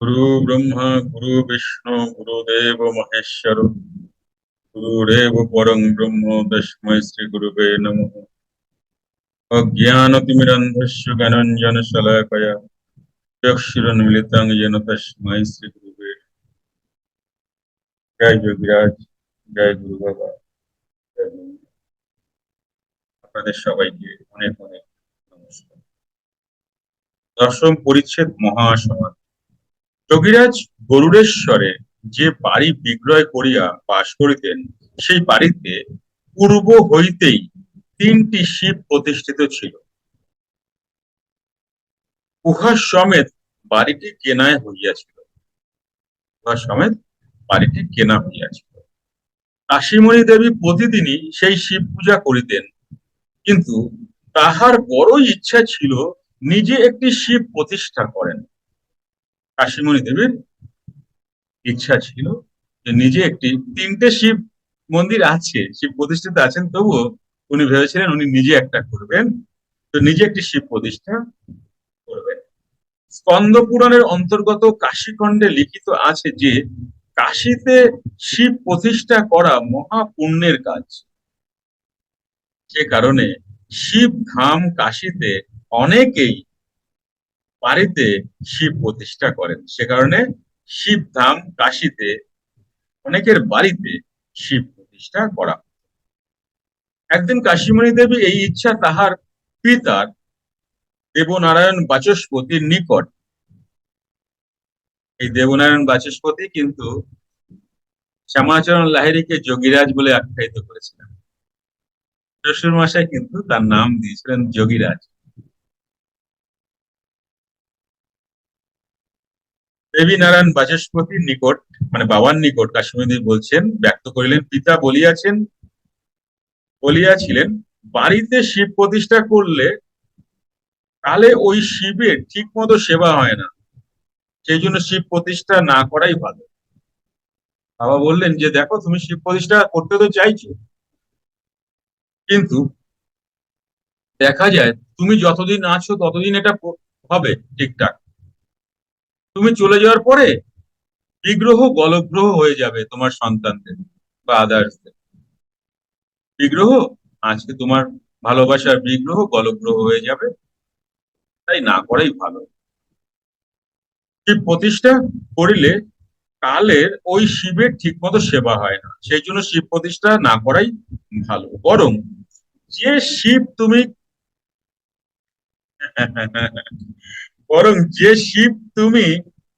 গুরু ব্রহ্মা গুরু বিষ্ণু গুরুদেব মহেশ্বর গুরুরেব পরং ব্রহ্ম তস্মৈ শ্রী গুরুবে নমঃ অজ্ঞানতিমিরন্ধস্য জ্ঞানঞ্জন শলাকয়া চক্ষুরন্মিলিতং যেন তস্মৈ শ্রী গুরুবে জয় যোগীরাজ জয় গুরু বাবা আপনাদের সবাইকে অনেক অনেক নমস্কার। দশম পরিচ্ছেদ মহাসমাজ যোগীরাজ গরুড়েশ্বরে যে বাড়ি বিক্রয় করিয়া বাস করিতেন, সেই বাড়িতে পূর্ব হইতেই তিনটি শিব প্রতিষ্ঠিত ছিল। উহা সমেত বাড়িটি কেনায় হইয়াছিল। উহা সমেত বাড়িটি কেনা হইয়াছিল। কাশীমণি দেবী প্রতিদিনই সেই শিব পূজা করিতেন। কিন্তু তাহার বড় ইচ্ছা ছিল নিজে একটি শিব প্রতিষ্ঠা করেন। কাশীমণি দেবীর ইচ্ছা ছিল যে নিজে একটি, তিনটে শিব মন্দির আছে, শিব প্রতিষ্ঠিত আছেন, তবুও উনি ভেবেছিলেন উনি নিজে একটা করবেন। তো নিজে একটি শিব প্রতিষ্ঠা করবেন। স্কন্দ পুরাণের অন্তর্গত কাশীখণ্ডে লিখিত আছে যে, কাশীতে শিব প্রতিষ্ঠা করা মহা পুণ্যের কাজ। যে কারণে শিব ধাম কাশীতে অনেকেই বাড়িতে শিব প্রতিষ্ঠা করেন। সে কারণে শিব ধাম কাশিতে অনেকের বাড়িতে শিব প্রতিষ্ঠা করা একদিন কাশীমণি দেবী এই ইচ্ছা তাহার পিতার দেবনারায়ণ বাচস্পতির নিকট এই দেবনারায়ণ বাচস্পতি কিন্তু শ্যামাচরণ লাহিড়িকে যোগীরাজ বলে আখ্যায়িত করেছিলেন। শ্বশুর মশাই কিন্তু তার নাম দিয়েছিলেন যোগীরাজ। দেবী নারায়ণ বাচস্পতির নিকট মানে বাবার নিকট কাশ্মীর বলছেন, ব্যক্ত করিলেন, পিতা বলিয়াছেন, বলিয়াছিলেন, বাড়িতে শিব প্রতিষ্ঠা করলে তাহলে ওই শিবের ঠিক মতো সেবা হয় না। সেই জন্য শিব প্রতিষ্ঠা না করাই ভালো। বাবা বললেন যে, দেখো, তুমি শিব প্রতিষ্ঠা করতে তো চাইছো। কিন্তু দেখা যায়, তুমি যতদিন আছো ততদিন এটা হবে ঠিকঠাক। তুমি চলে যাওয়ার পরে বিগ্রহ গলগ্রহ হয়ে যাবে তোমার সন্তানদের বা আদার্সদের বিগ্রহ? আজকে তোমার ভালোবাসার বিগ্রহ গলগ্রহ হয়ে যাবে। তাই না করাই ভালো। শিব প্রতিষ্ঠা করিলে কালের ওই শিবের ঠিক মতো সেবা হয় না। সেই জন্য শিব প্রতিষ্ঠা না করাই ভালো। বরং যে শিব তুমি বরং যে শিব তুমি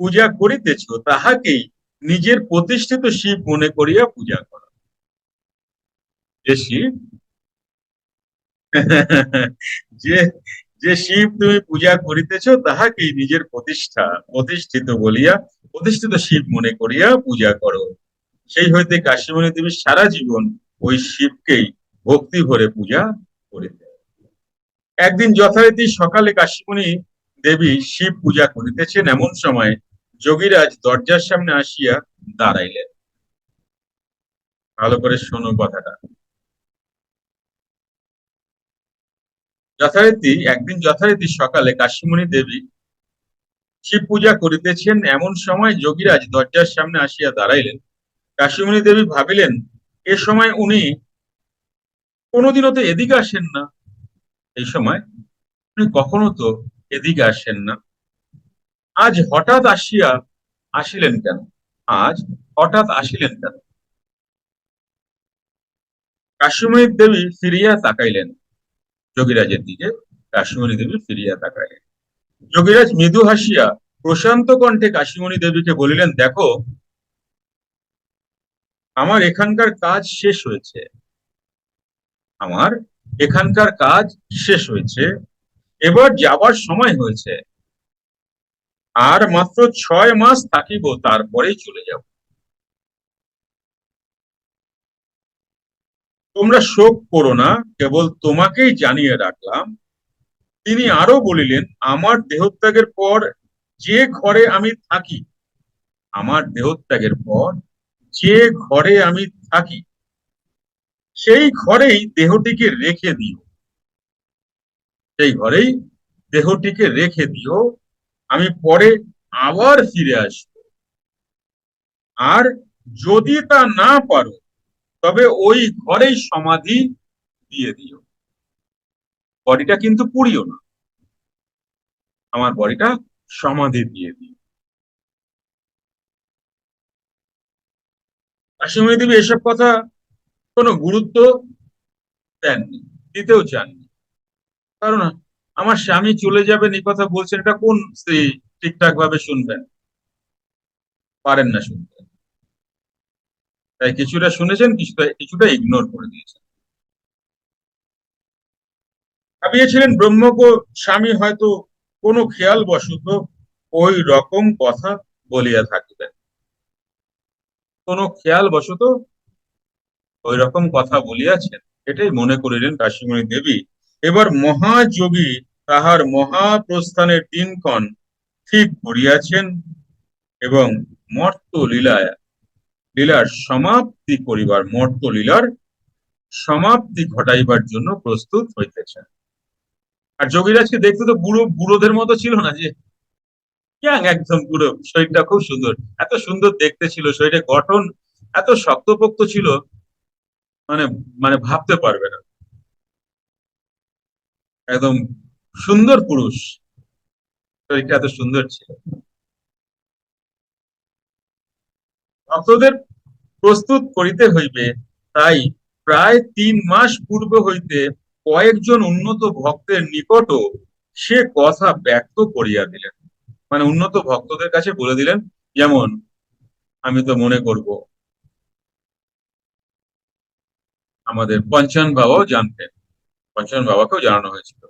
পূজা করিতেছ, তাহাকেই নিজের প্রতিষ্ঠিত শিব মনে করিয়া পূজা করো। যে শিব? যে যে শিব তুমি পূজা করিতেছ, তাহাকেই নিজের প্রতিষ্ঠা, প্রতিষ্ঠিত বলিয়া, প্রতিষ্ঠিত শিব মনে করিয়া পূজা করো। সেই হইতে কাশীমণি দেবী সারা জীবন ওই শিবকেই ভক্তি ভরে পূজা করিতে একদিন যথারীতি সকালে কাশীমণি দেবী শিব পূজা করিতেছেন এমন সময় যোগীরাজ দরজার সামনে আসিয়া দাঁড়াইলেন। ভালো করে শোনো কথাটা। যথারীতি, একদিন যথারীতি সকালে কাশীমণি দেবী শিব পূজা করিতেছেন এমন সময় যোগীরাজ দরজার সামনে আসিয়া দাঁড়াইলেন। কাশীমণি দেবী ভাবিলেন, এ সময় উনি কোনোদিনও তো এদিকে আসেন না। এই সময় উনি কখনো তো এদিকে আসেন না। আজ হঠাৎ আসিয়া আসিলেন কেন? আজ হঠাৎ আসিলেন কেন? কাশ্মীর দেবী ফিরিয়া তাকাইলেন। যোগীরাজের দিকে কাশ্মীরী দেবী ফিরিয়া তাকাইলেন। যোগীরাজ মৃদু হাসিয়া প্রশান্ত কণ্ঠে কাশিমণি দেবীকে বলিলেন, দেখো, আমার এখানকার কাজ শেষ হয়েছে। আমার এখানকার কাজ শেষ হয়েছে। এবার যাবার সময় হয়েছে। আর মাত্র ছয় মাস থাকিব তারপরেই চলে যাব। তোমরা শোক করো না, কেবল তোমাকেই জানিয়ে রাখলাম। তিনি আরও বলিলেন, আমার দেহত্যাগের পর যে ঘরে আমি থাকি, আমার দেহত্যাগের পর যে ঘরে আমি থাকি, সেই ঘরেই দেহটিকে রেখে দিও। সেই ঘরেই দেহটিকে রেখে দিও, আমি পরে আবার ফিরে আসবে। আর যদি তা না পারো, তবে ওই ঘরেই সমাধি দিয়ে দিও। বডিটা কিন্তু পুড়িও না। আমার বডিটা সমাধি দিয়ে দিও। কাশিমণি দেবী, এসব কথা কোনো গুরুত্ব দেননি, দিতেও চাননি। কারণ আমার স্বামী চলে যাবেন এই কথা বলছেন, এটা কোন স্ত্রী ঠিকঠাক ভাবে শুনবেন? পারেন না শুনতে। তাই কিছুটা শুনেছেন, কিছুটা কিছুটা ইগনোর করে দিয়েছেন। ভাবিয়েছিলেন ব্রহ্মক স্বামী হয়তো কোনো খেয়াল বশত ওই রকম কথা বলিয়া থাকিবেন। কোন খেয়াল বশত ওই রকম কথা বলিয়াছেন। এটাই মনে করিলেন কাশিমণি দেবী। এবার মহাযোগী তাহার মহাপ্রস্থানের দিনক্ষণ ঠিক করিয়াছেন এবং মর্ত লীলায় লীলার সমাপ্তি করিবার মর্ত লীলার সমাপ্তি ঘটাইবার জন্য প্রস্তুত হইতেছেন। আর যোগীরাজকে দেখতে তো বুড়ো, বুড়োদের মতো ছিল না যে? ইয়াং একদম পুরো শরীরটা খুব সুন্দর। এত সুন্দর দেখতে ছিল শরীরের গঠন এত শক্তপোক্ত ছিল মানে মানে ভাবতে পারবে না। একদম সুন্দর পুরুষ। শরীরটা এত সুন্দর ছিল। ভক্তদের প্রস্তুত করিতে হইবে, তাই প্রায় তিন মাস পূর্ব হইতে কয়েকজন উন্নত ভক্তের নিকটও সে কথা ব্যক্ত করিয়া দিলেন। মানে উন্নত ভক্তদের কাছে বলে দিলেন, যেমন আমি তো মনে করব, আমাদের পঞ্চান বাবাও জানতেন। পঞ্চান বাবাকেও জানানো হয়েছিল।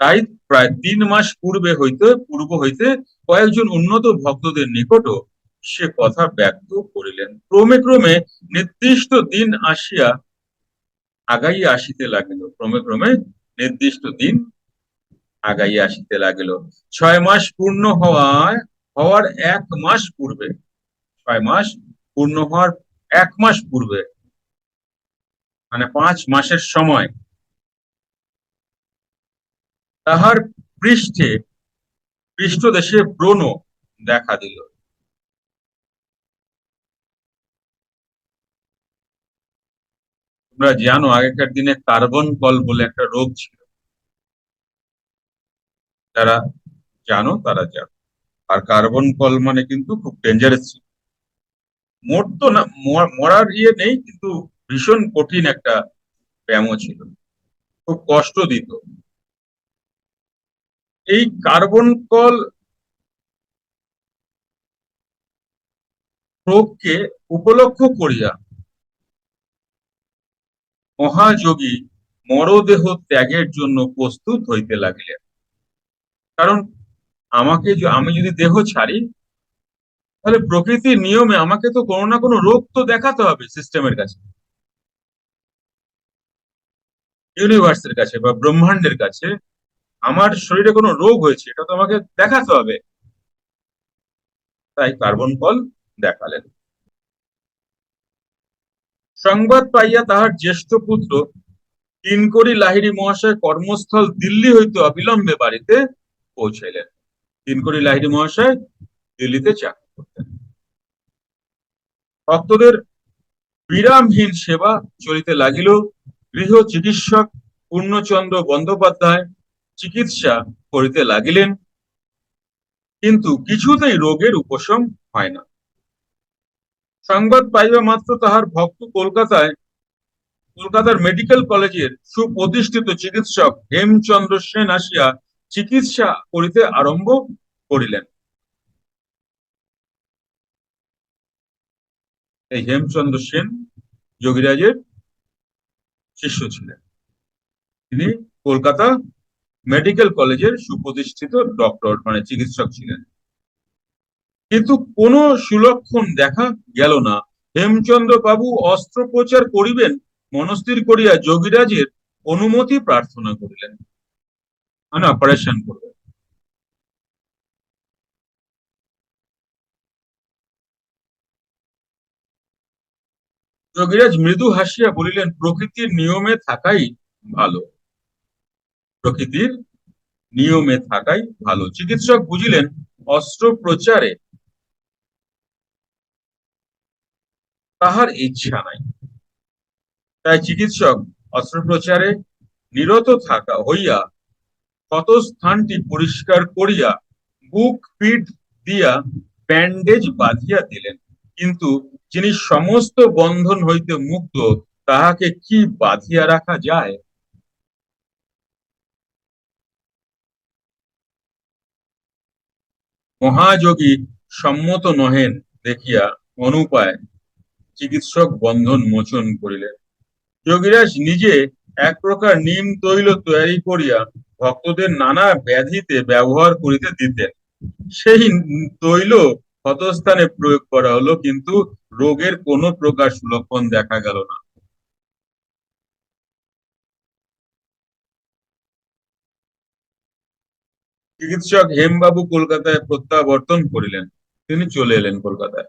তাই প্রায় তিন মাস পূর্বে হইতে, পূর্ব হইতে কয়েকজন উন্নত ভক্তদের নিকটও সে কথা ব্যক্ত করিলেন। ক্রমে ক্রমে নির্দিষ্ট দিন আসিয়া আগাইয়া আসিতে লাগিল। ক্রমে ক্রমে নির্দিষ্ট দিন আগাইয়া আসিতে লাগিল। ছয় মাস পূর্ণ হওয়ায়, হওয়ার এক মাস পূর্বে, ছয় মাস পূর্ণ হওয়ার এক মাস পূর্বে মানে পাঁচ মাসের সময় তাহার পৃষ্ঠে, পৃষ্ঠদেশে ব্রণ দেখা দিল। তোমরা জানো, আগেকার দিনে কার্বন কল বলে একটা রোগ ছিল। যারা জানো, তারা জানো। আর কার্বন কল মানে কিন্তু খুব ডেঞ্জারাস ছিল। মরতো না মরার ইয়ে নেই, কিন্তু ভীষণ কঠিন একটা ব্যায়ামও ছিল। খুব কষ্ট দিত। এই কার্বন কল রোগকে উপলক্ষ করিয়া মহাযোগী মরদেহ ত্যাগের জন্য প্রস্তুত হইতে লাগিলেন। কারণ আমাকে আমি যদি দেহ ছাড়ি, তাহলে প্রকৃতির নিয়মে আমাকে তো কোনো না কোনো রোগ তো দেখাতে হবে সিস্টেমের কাছে। ইউনিভার্সের কাছে বা ব্রহ্মাণ্ডের কাছে আমার শরীরে কোনো রোগ হয়েছে, এটা তো আমাকে দেখাতে হবে। তাই কার্বন কল দেখালেন। সংবাদ পাইয়া তাহার জ্যেষ্ঠ পুত্র তিনকড়ি লাহিড়ী মহাশয় কর্মস্থল দিল্লি হইতে অবিলম্বে বাড়িতে পৌঁছাইলেন। তিনকড়ি লাহিড়ী মহাশয় দিল্লিতে চাকরি করতেন। ভক্তদের বিরামহীন সেবা চলিতে লাগিল। গৃহ চিকিৎসক পূর্ণচন্দ্র বন্দ্যোপাধ্যায় চিকিৎসা করিতে লাগিলেন। কিন্তু কিছুতেই রোগের উপশম হয় না। সংবাদ পাইবা মাত্র তাহার ভক্ত কলকাতায় কলকাতার মেডিকেল কলেজের সুপ্রতিষ্ঠিত চিকিৎসক হেমচন্দ্র সেন আসিয়া চিকিৎসা করিতে আরম্ভ করিলেন। এই হেমচন্দ্র সেন যোগীরাজের শিষ্য ছিলেন। তিনি কলকাতা মেডিকেল কলেজের সুপ্রতিষ্ঠিত ডক্টর মানে চিকিৎসক ছিলেন। কিন্তু কোন সুলক্ষণ দেখা গেল না। হেমচন্দ্র বাবু অস্ত্রোপচার করিবেন, মনস্থির করিয়া যোগীরাজের অনুমতি প্রার্থনা করিলেন। মানে অপারেশন করবেন। যোগীরাজ মৃদু হাসিয়া বলিলেন, প্রকৃতির নিয়মে থাকাই ভালো। প্রকৃতির নিয়মে থাকাই ভালো। চিকিৎসক বুঝিলেন অস্ত্রোপচারে তাহার ইচ্ছা নাই। তাই চিকিৎসক অস্ত্রোপচারে নিরত থাকা হইয়া ক্ষত স্থানটি পরিষ্কার করিয়া বুক পিঠ দিয়া ব্যান্ডেজ বাঁধিয়া দিলেন। কিন্তু যিনি সমস্ত বন্ধন হইতে মুক্ত, তাহাকে কি বাঁধিয়া রাখা যায়? মহাযোগী সম্মত নহেন দেখিয়া অনুপায় চিকিৎসক বন্ধন মোচন করিলেন। যোগীরাজ নিজে এক প্রকার নিম তৈল তৈরি করিয়া ভক্তদের নানা ব্যাধিতে ব্যবহার করিতে দিতেন। সেই তৈল ক্ষতস্থানে প্রয়োগ করা হলো, কিন্তু রোগের কোনো প্রকার লক্ষণ দেখা গেল না। চিকিৎসক হেমবাবু কলকাতায় প্রত্যাবর্তন করিলেন। তিনি চলে এলেন কলকাতায়।